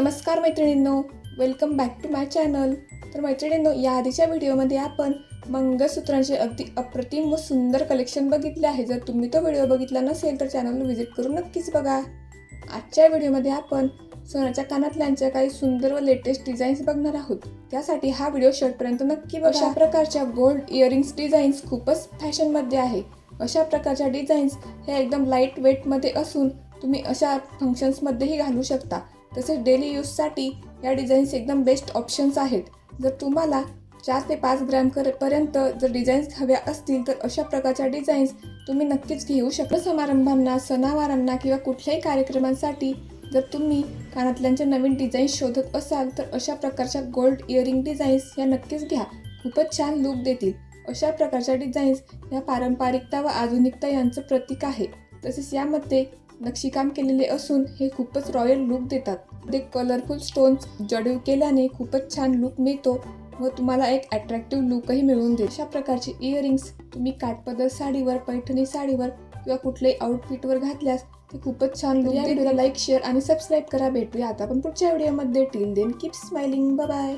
नमस्कार मैत्रिणींनो welcome back to my channel तर मैत्रिणींनो या आधीच्या व्हिडिओमध्ये आपण मंगळसूत्रांचे अगदी अप्रतिम व सुंदर कलेक्शन बघितले आहे. जर तुम्ही तो व्हिडिओ बघितला नसेल तर चॅनलला व्हिजिट करून नक्कीच बघा. आजच्या व्हिडिओमध्ये आपण सोन्याच्या कानातल्यांच्या काही सुंदर व लेटेस्ट डिझाईन्स बघणार आहोत. त्यासाठी हा व्हिडिओ शेवटपर्यंत नक्की बघा. अशा प्रकारच्या गोल्ड इयरिंग्स डिझाईन्स खूपच फॅशनमध्ये आहे. अशा प्रकारच्या डिझाईन्स ह्या एकदम लाइट वेटमध्ये असून तुम्ही अशा फंक्शन्समध्येही घालू शकता. तसेच डेली यूजसाठी या डिझाईन्स एकदम बेस्ट ऑप्शन्स आहेत. जर तुम्हाला चार ते पाच ग्रॅम पर्यंत जर डिझाईन्स हव्या असतील तर अशा प्रकारच्या डिझाईन्स तुम्ही नक्कीच घेऊ शकता. समारंभांना सणावारांना किंवा कुठल्याही कार्यक्रमांसाठी जर तुम्ही कानातल्यांच्या नवीन डिझाईन्स शोधत असाल तर अशा प्रकारच्या गोल्ड इयरिंग डिझाईन्स या नक्कीच घ्या. खूपच छान लुक देतील. अशा प्रकारच्या डिझाईन्स या पारंपरिकता व आधुनिकता यांचं प्रतीक आहे. तसेच यामध्ये नक्षीकाम केलेले असून हे खूपच रॉयल लुक देतात. ते कलरफुल स्टोन्स जडीव केल्याने खूपच छान लुक मिळतो व तुम्हाला एक अट्रॅक्टिव्ह लुकही मिळवून देईल. अशा प्रकारचे इयरिंग्स तुम्ही काठपदर साडीवर पैठणी साडीवर किंवा कुठल्याही आउटफिटवर घातल्यास ते खूपच छान लुक या व्हिडिओला लाईक शेअर आणि सबस्क्राईब करा. भेटूया आता आपण पुढच्या व्हिडिओमध्ये till then keep smiling bye